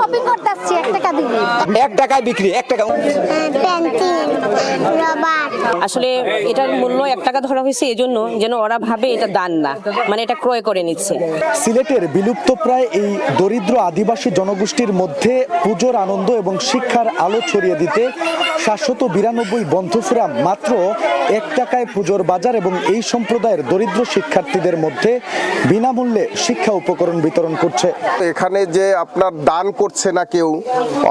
Shopping করতে আসছি এক টাকা দিয়ে এক টাকায় বিক্রি এক টাকা। প্যান্টিন রবার। আসলে এটার মূল্য এক টাকা ধরা হয়েছে এজন্য যেন ওরা ভাবে এটা দান না মানে এটা ক্রয় করে নিচ্ছে। সিলেটের বিলুপ্তপ্রায় এই দরিদ্র আদিবাসী জনগোষ্ঠীর মধ্যে পুজোর আনন্দ এবং শিক্ষার আলো ছড়িয়ে দিতে সাতশত বিরানব্বই বন্ধুফোরাম মাত্র এক টাকায় পুজোর বাজার এবং এই সম্প্রদায়ের দরিদ্র শিক্ষার্থীদের মধ্যে বিনামূল্যে শিক্ষা উপকরণ বিতরণ করছে। এখানে যে আপনার দান করছে না কেউ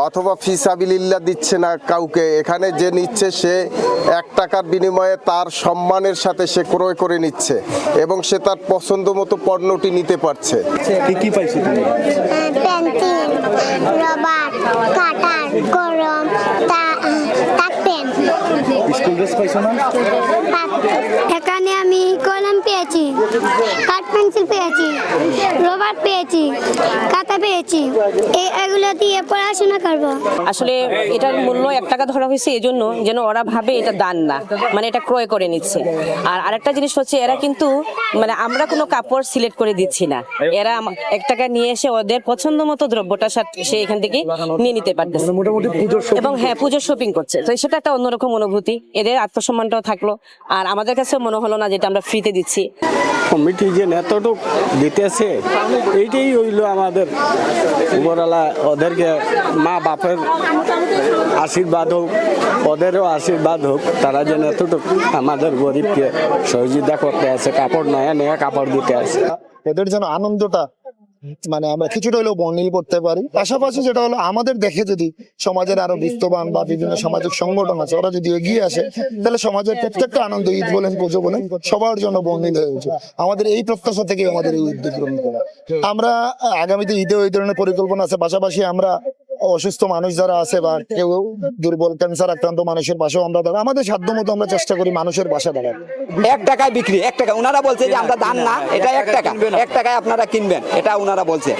অথবা ফিসাবিলিল্লা দিচ্ছে না কাউকে এখানে যে নিচ্ছে সে এক টাকার বিনিময়ে তার সম্মানের সাথে সে ক্রয় করে নিচ্ছে এবং সে তার পছন্দ মতো পণ্যটি নিতে পারছে। কি কি পাইছি তুমি? পেন্সিল রবার কাটার কলম স্কুল ড্রেস পাইছো না? এখানে আমি কলম পেয়েছি কাঠ পেন্সিল পেয়েছি রবার পেয়েছি পেয়েছি। এই এগুলো দিয়ে পড়াশোনা করব। আসলে এটার মূল্য এক টাকা ধরা হয়েছে এজন্য যেন ওরা ভাবে এটা দান না মানে এটা ক্রয় করে নিচ্ছে। আর আরেকটা জিনিস হচ্ছে এরা কিন্তু মানে আমরা কোনো কাপড় সিলেক্ট করে দিচ্ছি না। এরা এক টাকা নিয়ে এসে ওদের পছন্দ মতো দ্রব্যটা সা- সে এখান থেকে নিয়ে নিতে পারতেছে। পুজোর shopping এবং হ্যাঁ পুজোর শপিং করছে। তো সেটা একটা অন্যরকম অনুভূতি। এদের আত্মসম্মানটাও থাকল। আর আমাদের কাছে মনে হলো না যেটা আমরা ফ্রিতে দিচ্ছি। কমিটি যে নেতটুক দিতেছে এইটাই হইল আমাদের উপরওয়ালা ওদেরকে মা বাপের আশীর্বাদ হোক, ওদেরও আশীর্বাদ হোক, তারা যেন এতটুকু আমাদের গরিবকে সহযোগিতা করতে আছে কাপড় নয়া নয়া কাপড় দিতে আছে এদের যেন আনন্দটা মানে আমরা কিছুটা হলেও বর্ণিল করতে পারি। পাশাপাশি যেটা হলো, আমাদের দেখে যদি সমাজের আরও বিস্তবান বা বিভিন্ন সামাজিক সংগঠন আছে, ওরা যদি এগিয়ে আসে, তাহলে সমাজের প্রত্যেকটা আনন্দ, ঈদ বলেন, পুজো বলেন, সবার জন্য বর্ণিল হয়ে উঠে আমাদের এই প্রত্যাশা থেকে আমাদের এই উদ্যোগ গ্রহণ করা। আমরা আগামীতে ঈদে ওই ধরনের পরিকল্পনা আছে, পাশাপাশি আমরা অসুস্থ মানুষ যারা আছে বা কেউ দুর্বল ক্যান্সার আক্রান্ত মানুষের পাশেও আমরা দাঁড়াই। আমাদের সাধ্য মতো আমরা চেষ্টা করি মানুষের পাশে দাঁড়াই। এক টাকায় বিক্রি এক টাকা। ওনারা বলছে যে আমরা দান না এটা এক টাকা। এক টাকায় আপনারা কিনবেন এটা ওনারা বলছে।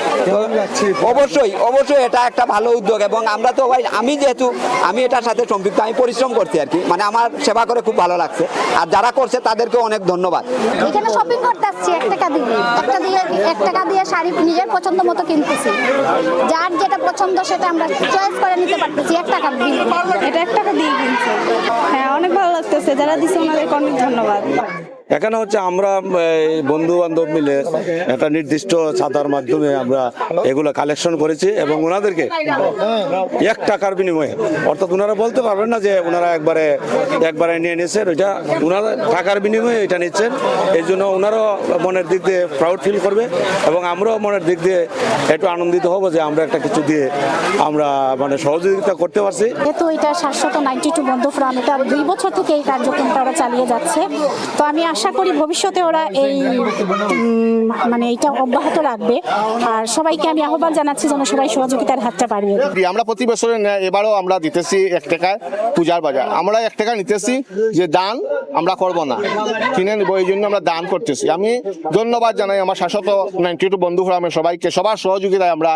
অবশ্যই অবশ্যই এটা একটা ভালো উদ্যোগ এবং আমরা তো ভাই আমি যেহেতু আমি এটার সাথে সম্পৃক্ত আমি পরিশ্রম করছি আর কি। মানে আমার সেবা করে খুব ভালো লাগছে। আর যারা করছে তাদেরকে অনেক ধন্যবাদ। এখানে শপিং করতে আসছি এক টাকা দিয়ে। একটা দিয়ে এক টাকা দিয়ে শাড়ি নিজের পছন্দ মতো কিনতেছি। যার যেটা পছন্দ সেটা আমরা চয়েস করে নিতে পারতেছি, এক টাকার বিল এটা এক টাকা দিয়ে কিনছে। হ্যাঁ অনেক ভালো লাগতেছে। যারা দিচ্ছে ওনাদেরকে অনেক ধন্যবাদ। এখানে হচ্ছে আমরা বন্ধু বান্ধব মিলে একটা নির্দিষ্ট ছাতার মাধ্যমে আমরা এগুলো কালেকশন করেছি এবং ওনাদেরকে এক টাকার বিনিময়ে, অর্থাৎ ওনারা বলতে পারবেন না যে ওনারা একবারে একবারে নিয়ে নিয়েছেন, ওইটা ওনারা টাকার বিনিময়ে এটা নিচ্ছেন। এই জন্য ওনারাও মনের দিক দিয়ে প্রাউড ফিল করবে এবং আমরাও মনের দিক দিয়ে একটু আনন্দিত হব যে আমরা একটা কিছু দিয়ে আমরা মানে সহযোগিতা করতে পারছি। যেহেতু এটা সাতশত নাইনটি টু বন্ধ ফ্রাম এটা দুই বছর থেকে এই কার্যক্রমটা ওরা চালিয়ে যাচ্ছে। তো আমি আশা করি ভবিষ্যতে ওরা এই মানে এটা অব্যাহত রাখবে। আর সবাইকে আমি আহ্বান জানাচ্ছি যেন সবাই সহযোগিতার হাতটা বাড়িয়ে। আমরা প্রতি বছরে এবারও আমরা দিতেছি এক টাকায় পূজার বাজার। আমরা এক টাকা নিতেছি যে দান আমরা করব না। কিনে নিবো, এই জন্য আমরা দান করতেছি। আমি ধন্যবাদ জানাই আমার শাসক নাইনটি টু বন্ধু ফোরামের সবাইকে। সবার সহযোগিতায় আমরা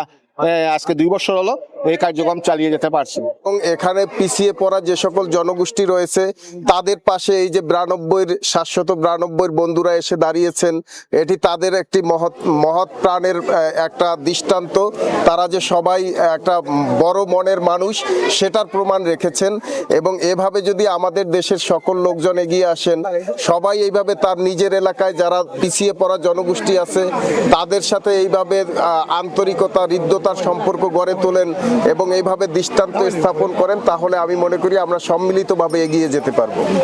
আজকে দুই বছর হলো। এই কার্যক্রম চালিয়ে যেতে পারছি। এবং এখানে পিছিয়ে পড়া যে সকল জনগোষ্ঠী রয়েছে, তাদের পাশে এই যে বিরানব্বইয়ের, সাতশত বিরানব্বইয়ের বন্ধুরা এসে দাঁড়িয়েছেন, এটি তাদের একটি মহৎ মহৎ প্রাণের একটা দৃষ্টান্ত। তারা যে সবাই একটা বড় মনের মানুষ, সেটার প্রমাণ রেখেছেন এবং এভাবে যদি আমাদের দেশের সকল লোকজন এগিয়ে আসেন, সবাই এইভাবে তার নিজের এলাকায় যারা পিছিয়ে পড়া জনগোষ্ঠী আছে, তাদের সাথে এইভাবে আন্তরিকতা, হৃদ্যতার সম্পর্ক গড়ে তোলেন এবং এইভাবে দৃষ্টান্ত স্থাপন করেন তাহলে আমি মনে করি আমরা সম্মিলিতভাবে এগিয়ে যেতে পারব।